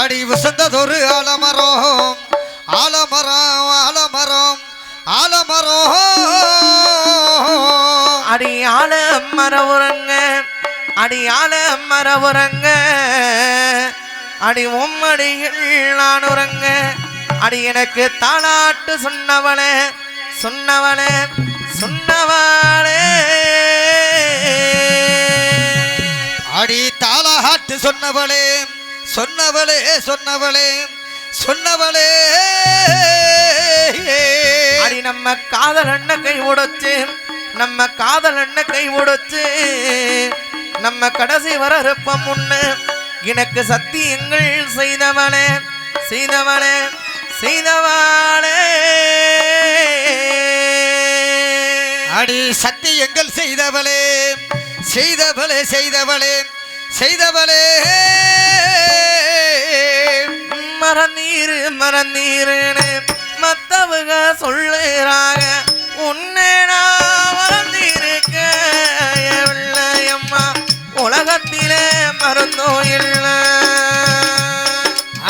அடி உசந்ததொரு ஆலமரம். ஆலமரம் ஆலமரம் ஆலமரம். அடி ஆல மரவுரங்க அடி ஆல மரவுரங்க அடி உம்மடிகள் நான் உறங்க அடி எனக்கு தாளாட்டு சொன்னவளே சொன்னவளே சொன்னவளே. அடி தாளாட்டு சொன்னவளே சொன்னவளே சொன்னவளே சொன்னவளே. அடி நம்ம காதல் அண்ண கை உடைச்சு நம்ம காதல் அண்ண கை உடைச்சு நம்ம கடைசி வர இருப்பம் முன்னு எனக்கு சத்தியங்கள் செய்தவனே செய்தவனே செய்தவனே அடி சத்தியங்கள் செய்தவளே செய்தவளே செய்தவளே. செய்தவளே. மறந்தீரு மறந்தீருன்னு மத்தவங்க சொல்லுறாங்க. உன்னேடா நான் மறந்திருக்க அம்மா உலகத்திலே மருந்தோ இல்லை.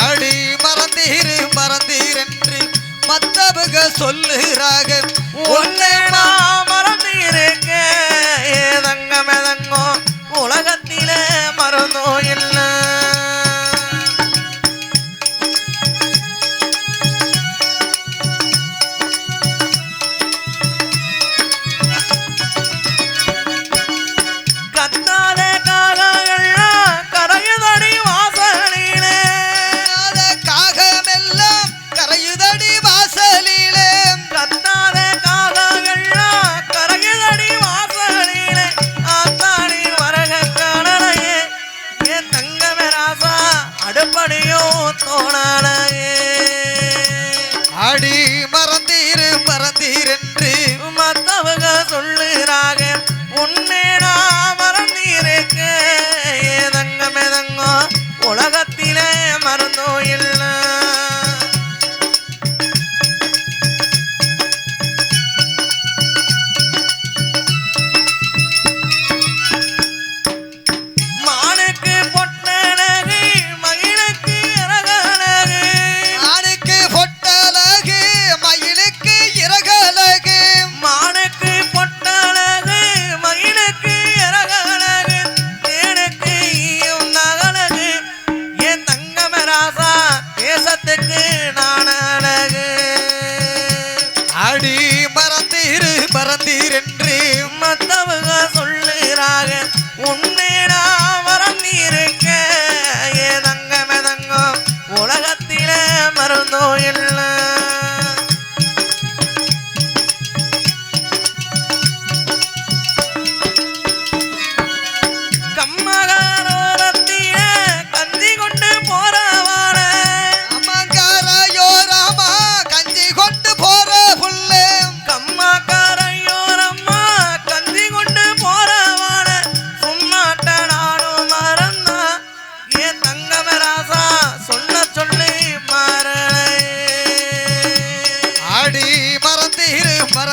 அடி மறந்தீர் என்று மத்தவங்க சொல்லுறாக உன்னை நான் மறந்திருக்க அடுப்படியோ தோணலையே அடி மறந்தீரு மறந்தீரென்று. மத்தவங்க சொல்லுறாங்க உன்னை மறந்தீரு மறந்தீரென்று மத்தவங்க சொல்லுறாங்க உன்னை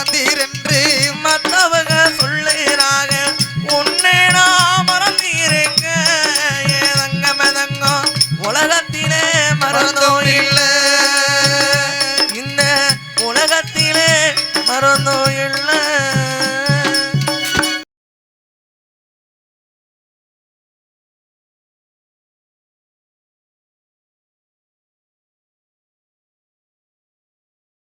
மறந்தீரென்று மற்றவங்க சொல்லுறாங்க உன்னே நான் மறந்தீருங்க. ஏதங்க தங்க மெதங்கோ உலகத்திலே மறந்தோ இல்லை. இந்த உலகத்திலே மறந்தோ